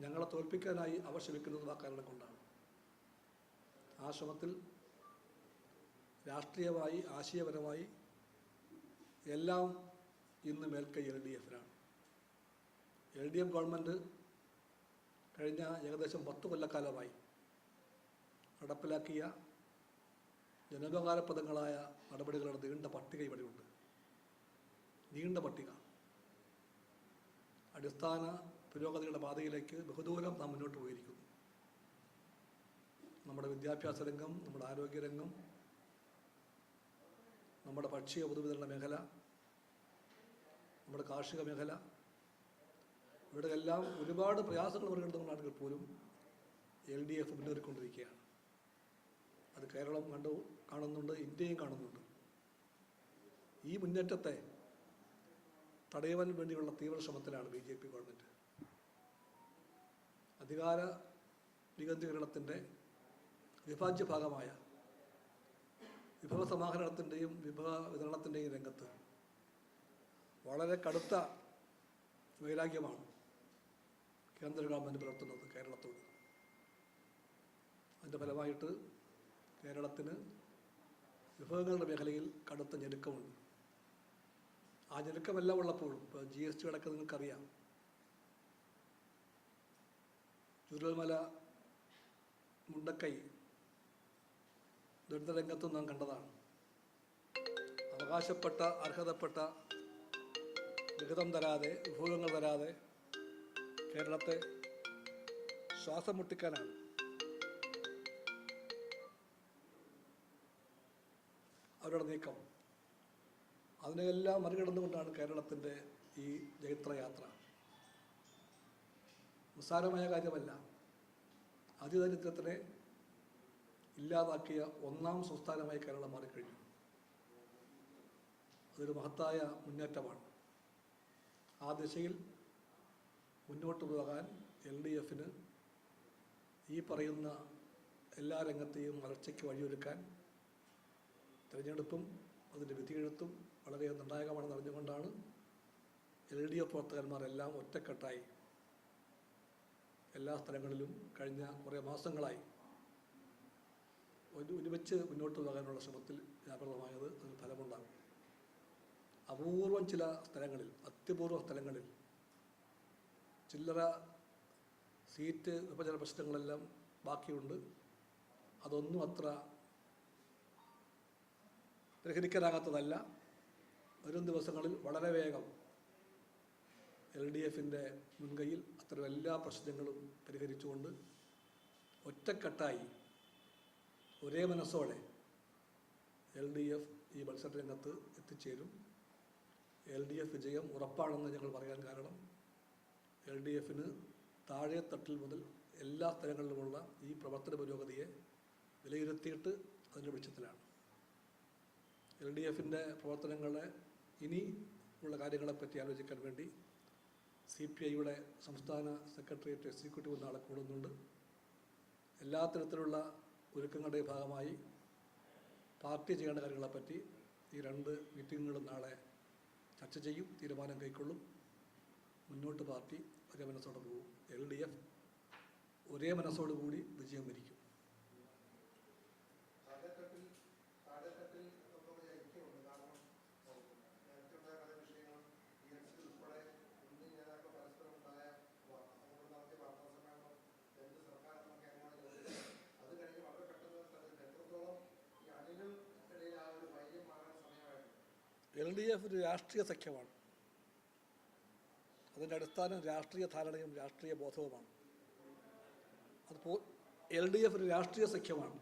ഞങ്ങളെ തോൽപ്പിക്കാനായി അവർ ശ്രമിക്കുന്നത് ആ കാരണം കൊണ്ടാണ്. ആ ശ്രമത്തിൽ രാഷ്ട്രീയമായി ആശയപരമായി എല്ലാം ഇന്ന് മേൽക്കൈ എൽ ഡി എഫിനാണ്. എൽ ഡി എഫ് ഗവൺമെന്റ് കഴിഞ്ഞ ഏകദേശം പത്ത് കൊല്ലക്കാലമായി നടപ്പിലാക്കിയ ജനോപകാരപ്രദങ്ങളായ നടപടികളുടെ നീണ്ട പട്ടിക ഇവിടെയുണ്ട്. നീണ്ട പട്ടിക. അടിസ്ഥാന പുരോഗതിയുടെ പാതയിലേക്ക് ബഹുദൂരം നാം മുന്നോട്ട് പോയിരിക്കുന്നു. നമ്മുടെ വിദ്യാഭ്യാസ രംഗം നമ്മുടെ ആരോഗ്യരംഗം നമ്മുടെ ഭക്ഷ്യ പൊതുവിതരണ മേഖല നമ്മുടെ കാർഷിക മേഖല ഇവിടെയെല്ലാം ഒരുപാട് പ്രയാസങ്ങൾ മറികടന്നുകൊണ്ടാണെങ്കിൽ പോലും എൽ ഡി എഫ് മുന്നേറിക്കൊണ്ടിരിക്കുകയാണ്. അത് കേരളം കണ്ടു കാണുന്നുണ്ട് ഇന്ത്യയും കാണുന്നുണ്ട്. ഈ മുന്നേറ്റത്തെ തടയുവാൻ വേണ്ടിയുള്ള തീവ്രശ്രമത്തിലാണ് ബി ജെ പി ഗവൺമെന്റ്. അധികാര വികേന്ദ്രീകരണത്തിന്റെ വിഭാജ്യ ഭാഗമായ വിഭവ സമാഹരണത്തിന്റെയും വിഭവ വിതരണത്തിന്റെയും രംഗത്ത് വളരെ കടുത്ത വൈരാഗ്യമാണ് കേന്ദ്ര ഗവൺമെന്റ് പുലർത്തുന്നത് കേരളത്തോട്. അതിന്റെ ഫലമായിട്ട് കേരളത്തിന് വിഭവങ്ങളുടെ മേഖലയിൽ കടുത്ത ഞെരുക്കമുണ്ട്. ആ ഞെരുക്കമെല്ലാം ഉള്ളപ്പോഴും ഇപ്പോൾ ജി എസ് ടി അടക്കം നിങ്ങൾക്കറിയാം. ചുരുൾമല മുണ്ടക്കൈ ദുരിതരംഗത്തും നാം കണ്ടതാണ്. അവകാശപ്പെട്ട അർഹതപ്പെട്ട വിഹിതം തരാതെ വിഭവങ്ങൾ തരാതെ കേരളത്തെ ശ്വാസം മുട്ടിക്കാനാണ് അവരുടെ നീക്കം. അതിനെല്ലാം മറികടന്നുകൊണ്ടാണ് കേരളത്തിന്റെ ഈ ജൈത്രയാത്ര. നിസ്സാരമായ കാര്യമല്ല. അതിദരിദ്രത്തിനെ ഇല്ലാതാക്കിയ ഒന്നാം സംസ്ഥാനമായി കേരളം മാറിക്കഴിഞ്ഞു. അതൊരു മഹത്തായ മുന്നേറ്റമാണ്. ആ ദിശയിൽ മുന്നോട്ട് പോകാൻ എൽ ഡി എഫിന് ഈ പറയുന്ന എല്ലാ രംഗത്തെയും വളർച്ചയ്ക്ക് വഴിയൊരുക്കാൻ തിരഞ്ഞെടുപ്പും അതിന്റെ വിധിയെഴുത്തും വളരെ നിർണായകമാണെന്ന് അറിഞ്ഞുകൊണ്ടാണ് എൽ ഡി എഫ് പ്രവർത്തകന്മാരെല്ലാം ഒറ്റക്കെട്ടായി എല്ലാ സ്ഥലങ്ങളിലും കഴിഞ്ഞ കുറേ മാസങ്ങളായി ഒരു ഒരുമിച്ച് മുന്നോട്ട് പോകാനുള്ള ശ്രമത്തിൽ വ്യാപകമായത് അതിന് ഫലമുണ്ടാകും. അപൂർവം ചില സ്ഥലങ്ങളിൽ അത്യപൂർവ സ്ഥലങ്ങളിൽ ചില്ലറ സീറ്റ് വിഭജന പ്രശ്നങ്ങളെല്ലാം ബാക്കിയുണ്ട്. അതൊന്നും അത്ര പരിഹരിക്കാനാകാത്തതല്ല. വരും ദിവസങ്ങളിൽ വളരെ വേഗം എൽ ഡി എഫിന്റെ മുൻകൈയിൽ അത്തരം എല്ലാ പ്രശ്നങ്ങളും പരിഹരിച്ചുകൊണ്ട് ഒറ്റക്കെട്ടായി ഒരേ മനസ്സോടെ എൽ ഡി എഫ് ഈ മത്സര രംഗത്ത് എത്തിച്ചേരും. എൽ ഡി എഫ് വിജയം ഉറപ്പാണെന്ന് ഞങ്ങൾ പറയാൻ കാരണം എൽ ഡി എഫിന് താഴെ തട്ടിൽ മുതൽ എല്ലാ സ്ഥലങ്ങളിലുമുള്ള ഈ പ്രവർത്തന പുരോഗതിയെ വിലയിരുത്തിയിട്ട് അതിന്റെ വെളിച്ചത്തിലാണ്. എൽ ഡി എഫിന്റെ പ്രവർത്തനങ്ങളെ ഇനി ഉള്ള കാര്യങ്ങളെപ്പറ്റി ആലോചിക്കാൻ വേണ്ടി സി പി ഐയുടെ സംസ്ഥാന സെക്രട്ടേറിയറ്റ് എക്സിക്യൂട്ടീവ് നാളെ കൂടുന്നുണ്ട്. എല്ലാ തരത്തിലുള്ള ഒരുക്കങ്ങളുടെ ഭാഗമായി പാർട്ടി ചെയ്യേണ്ട കാര്യങ്ങളെപ്പറ്റി ഈ രണ്ട് മീറ്റിങ്ങുകളും നാളെ ചർച്ച ചെയ്യും തീരുമാനം കൈക്കൊള്ളും. മുന്നോട്ട് പാർട്ടി ഒരേ മനസ്സോടെ പോകും. എൽ ഡി എഫ് ഒരേ മനസ്സോടുകൂടി വിജയം വരിക്കും താഴെത്തട്ടിൽ താഴെത്തട്ടിൽ നമുക്ക് ഐക്യമുണ്ട് കാരണം നേരത്തെയുണ്ടായ പല വിഷയങ്ങളും ഡി എം സി ഉൾപ്പെടെ ഇന്ന് നേതാക്കൾ പരസ്പരം ഉണ്ടായ വാ- അതുകൊണ്ട് നടത്തിയ വാർത്താ സമ്മേളനം എന്ത് സർക്കാർ നമുക്ക് എങ്ങനെയാണ് ചോദിച്ചത് അത് കഴിഞ്ഞ് വളരെ പെട്ടെന്ന് സ്ഥലത്ത് എത്രത്തോളം ഈ അണികൾ ഇടയിൽ ആ ഒരു വൈര്യം മാറാൻ സമയമായിരുന്നു ഡി എഫ് ഒരു രാഷ്ട്രീയ സഖ്യമാണ്. അതിന്റെ അടിസ്ഥാനം രാഷ്ട്രീയ ധാരണയും രാഷ്ട്രീയ ബോധവുമാണ്. അതിപ്പോൾ എൽ ഡി എഫ് ഒരു രാഷ്ട്രീയ സഖ്യമാണ്.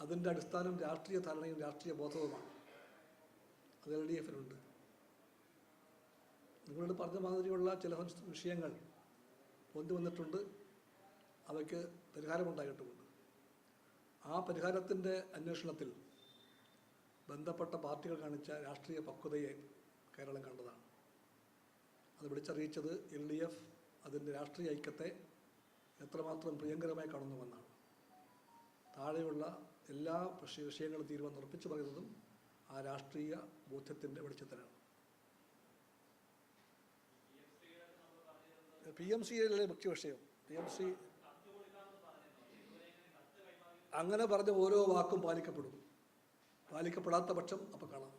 അതിന്റെ അടിസ്ഥാനം രാഷ്ട്രീയ ധാരണയും രാഷ്ട്രീയ ബോധവുമാണ്. അത് എൽ ഡി എഫിനുണ്ട് നിങ്ങളോട് പറഞ്ഞ മാതിരിയുള്ള ചില വിഷയങ്ങൾ കൊണ്ടുവന്നിട്ടുണ്ട് വന്നിട്ടുണ്ട്. അവയ്ക്ക് പരിഹാരമുണ്ടായിട്ടുമുണ്ട്. ആ പരിഹാരത്തിന്റെ അന്വേഷണത്തിൽ ബന്ധപ്പെട്ട പാർട്ടികൾ കാണിച്ച രാഷ്ട്രീയ പക്വതയെ കേരളം കണ്ടതാണ്. അത് വിളിച്ചറിയിച്ചത് എൽ ഡി എഫ് അതിന്റെ രാഷ്ട്രീയ ഐക്യത്തെ എത്രമാത്രം പ്രിയങ്കരമായി കാണുന്നുവെന്നാണ്. താഴെയുള്ള എല്ലാ വിഷയ വിഷയങ്ങളും തീരുമാനം ഉറപ്പിച്ചു പറയുന്നതും ആ രാഷ്ട്രീയ ബോധ്യത്തിന്റെ വെളിച്ചത്തിലാണ്. പി എം സിയിലെ മുഖ്യ വിഷയം. പി എം സി അങ്ങനെ പറഞ്ഞ ഓരോ വാക്കും പാലിക്കപ്പെടും. പാലിക്കപ്പെടാത്ത പക്ഷം അപ്പോൾ കാണാം.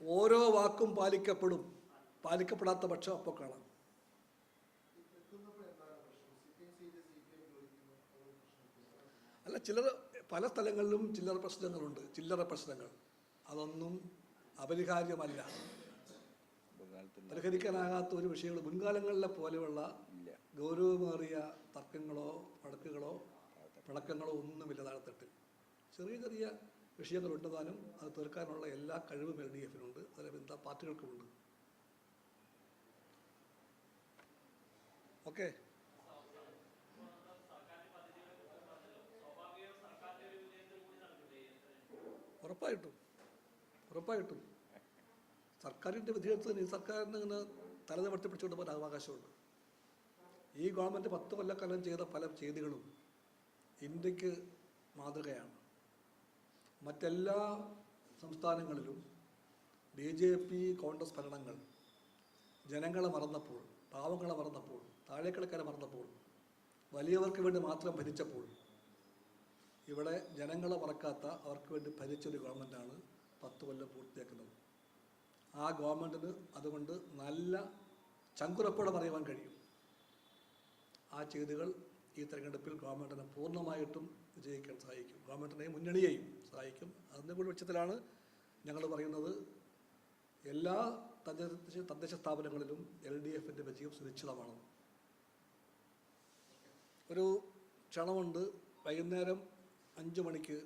ഓരോ വാക്കും പാലിക്കപ്പെടും. പാലിക്കപ്പെടാത്ത പക്ഷം അപ്പോൾ കാണാം. അല്ല ചിലർ പല സ്ഥലങ്ങളിലും ചില്ലറ പ്രശ്നങ്ങളുണ്ട്. ചില്ലറ പ്രശ്നങ്ങൾ. അതൊന്നും അപരിഹാര്യമല്ല. പരിഹരിക്കാനാകാത്ത ഒരു വിഷയങ്ങൾ മുൻകാലങ്ങളിലെ പോലെയുള്ള ഗൗരവമേറിയ തർക്കങ്ങളോ വഴക്കുകളോ പിണക്കങ്ങളോ ഒന്നുമില്ല താഴെത്തട്ടിൽ ചെറിയ ചെറിയ വിഷയങ്ങൾ താനും അത് തീർക്കാനുള്ള എല്ലാ കഴിവും എൽ ഡി എഫിനുണ്ട് അതിലെ ബന്ധ പാർട്ടികൾക്കുമുണ്ട്. ഓക്കെ? ഉറപ്പായിട്ടും. ഉറപ്പായിട്ടും. സർക്കാരിന്റെ വിധിയെടുത്ത് സർക്കാരിന് ഇങ്ങനെ തലനിവർത്തി പിടിച്ചുകൊണ്ട് പോകാൻ അവകാശമുണ്ട്. ഈ ഗവൺമെന്റ് പത്ത് കൊല്ലക്കാലം ചെയ്ത പല ചെയ്തികളും ഇന്ത്യയ്ക്ക് മാതൃകയാണ്. മറ്റെല്ലാ സംസ്ഥാനങ്ങളിലും ബി ജെ പി കോൺഗ്രസ് ഭരണങ്ങൾ ജനങ്ങളെ മറന്നപ്പോൾ പാവങ്ങളെ മറന്നപ്പോൾ താഴേക്കിടക്കാരെ മറന്നപ്പോൾ വലിയവർക്ക് വേണ്ടി മാത്രം ഭരിച്ചപ്പോൾ ഇവിടെ ജനങ്ങളെ മറക്കാത്ത അവർക്ക് വേണ്ടി ഭരിച്ചൊരു ഗവൺമെന്റാണ് പത്ത് കൊല്ലം പൂർത്തിയാക്കുന്നത്. ആ ഗവൺമെന്റിന് അതുകൊണ്ട് നല്ല ചങ്കുറപ്പോടെ പറയുവാൻ കഴിയും. ആ ചെയ്തികൾ ഈ തെരഞ്ഞെടുപ്പിൽ ഗവൺമെന്റിനെ പൂർണമായിട്ടും വിജയിക്കാൻ സഹായിക്കും. ഗവൺമെന്റിനെ മുന്നണിയെയും സഹായിക്കും. അതിന്റെ കൂടി പക്ഷത്തിലാണ് ഞങ്ങൾ പറയുന്നത് എല്ലാ തദ്ദേശ തദ്ദേശ സ്ഥാപനങ്ങളിലും എൽ ഡി എഫിന്റെ വിജയം സുനിശ്ചിതമാണ്. ഒരു ക്ഷണമുണ്ട്. വൈകുന്നേരം അഞ്ച് മണിക്ക്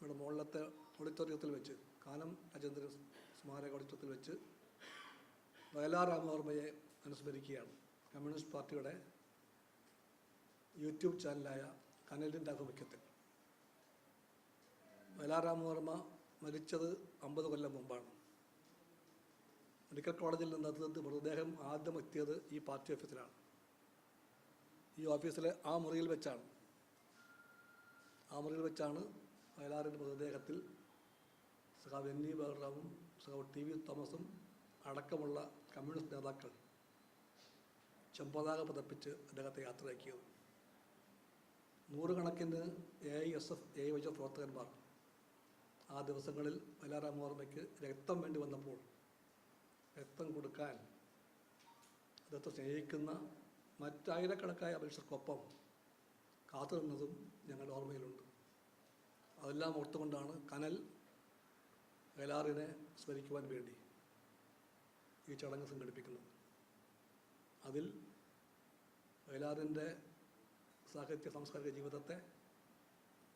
ഇവിടെ മുകളിലത്തെ ഓഡിറ്റോറിയത്തിൽ വെച്ച് കാനം രാജേന്ദ്രൻ സ്മാരക ഓഡിറ്റോറിയത്തിൽ വെച്ച് വയലാർ രാമവർമ്മയെ അനുസ്മരിക്കുകയാണ്. കമ്മ്യൂണിസ്റ്റ് പാർട്ടിയുടെ യൂട്യൂബ് ചാനലായ കനലിന്റെ ആഭിമുഖ്യത്തിൽ വർമ്മ മരിച്ചത് അമ്പത് കൊല്ലം മുമ്പാണ്. മെഡിക്കൽ കോളേജിൽ നിന്ന് അത് മൃതദേഹം ആദ്യം എത്തിയത് ഈ പാർട്ടി ഓഫീസിലാണ്. ഈ ഓഫീസിലെ ആ മുറിയിൽ വെച്ചാണ്. ആ മുറിയിൽ വെച്ചാണ് വയലാറിന്റെ മൃതദേഹത്തിൽ സഖാവ് എൻ ഇ ബലറാമും സഖാവ് ടി വി തോമസും അടക്കമുള്ള കമ്മ്യൂണിസ്റ്റ് നേതാക്കൾ ചെമ്പതാക പതപ്പിച്ച് അദ്ദേഹത്തെ യാത്രയാക്കിയത്. നൂറുകണക്കിന് A I S F A Y പ്രവർത്തകന്മാർ ആ ദിവസങ്ങളിൽ വയലാറാം ഓർമ്മയ്ക്ക് രക്തം വേണ്ടി വന്നപ്പോൾ രക്തം കൊടുക്കാൻ അദ്ദേഹത്തെ സ്നേഹിക്കുന്ന മറ്റായിരക്കണക്കായ അപേക്ഷക്കൊപ്പം കാത്തു നിന്നതും ഞങ്ങളുടെ ഓർമ്മയിലുണ്ട്. അതെല്ലാം ഓർത്തുകൊണ്ടാണ് കനൽ വേലാറിനെ സ്മരിക്കുവാൻ വേണ്ടി ഈ ചടങ്ങ് സംഘടിപ്പിക്കുന്നത്. അതിൽ വയലാറിന്റെ സാഹിത്യ സാംസ്കാരിക ജീവിതത്തെ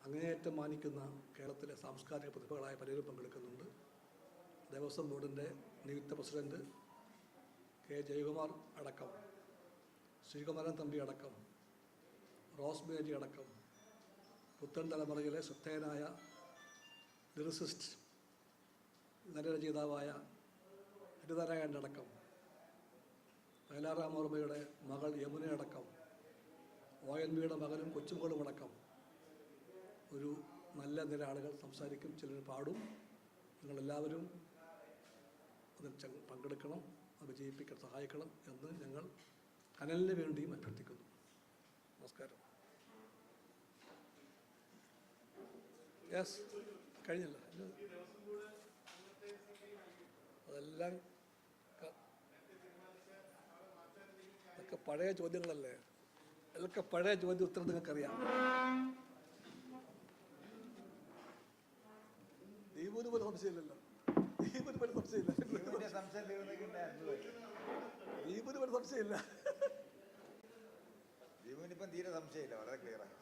അങ്ങേയറ്റം മാനിക്കുന്ന കേരളത്തിലെ സാംസ്കാരിക പ്രതിഭകളായ പലരും പങ്കെടുക്കുന്നുണ്ട്. ദേവസ്വം ബോർഡിന്റെ നിയുക്ത പ്രസിഡന്റ് കെ ജയകുമാർ അടക്കം ശ്രീകുമാരൻ തമ്പി അടക്കം റോസ് മേരി അടക്കം പുത്തൻ തലമുറയിലെ ശ്രദ്ധേയനായ ലിറിസിസ്റ്റ് നരരചയിതാവായ ഹരിനാരായണൻ അടക്കം വയലാറാമോർമ്മയുടെ മകൾ യമുന അടക്കം ഒ മകനും കൊച്ചുമകളും അടക്കം ഒരു നല്ല നില ആളുകൾ സംസാരിക്കും ചിലർ പാടും. നിങ്ങളെല്ലാവരും അതിൽ പങ്കെടുക്കണം അത് വിജയിപ്പിക്കാൻ സഹായിക്കണം എന്ന് ഞങ്ങൾ കനലിന് വേണ്ടിയും അഭ്യർത്ഥിക്കുന്നു. നമസ്കാരം. യെസ് കഴിഞ്ഞല്ലോ. അതെല്ലാം ഒക്കെ പഴയ ചോദ്യങ്ങളല്ലേ? അതൊക്കെ പഴയ ചോദ്യ ഉത്തരം നിങ്ങൾക്കറിയാം. ദീപുന് പോലും സംശയമില്ലല്ലോ. ദീപുന് പോലും സംശയമില്ല. ദീപുന് പോലും സംശയമില്ല. ദൈവനിപ്പം തീരെ സംശയമില്ല. വളരെ ക്ലിയറാണ്